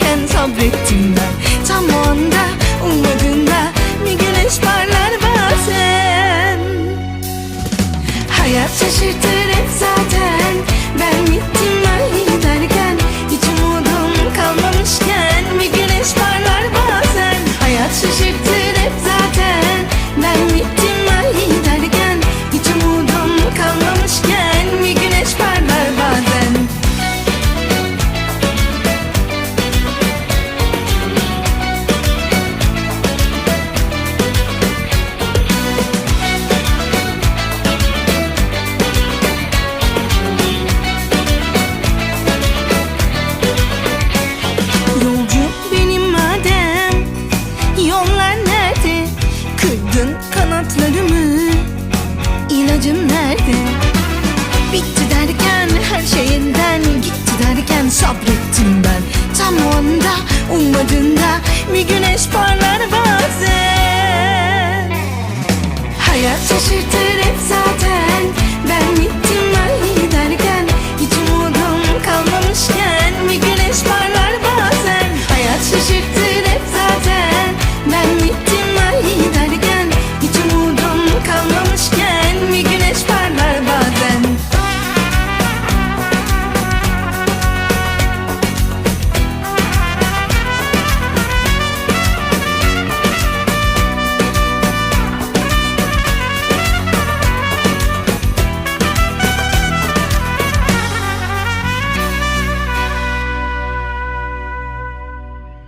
derken sabrettim ben. Tam o anda ummadığında bir güneş parlar bazen. Hayat şaşırtır hep zaten İlacım nerede? Bitti derken her şeyinden Gitti derken sabrettim ben. Tam o anda ummadığında Bir güneş parlar bazen. Hayat şaşırtır hep zaten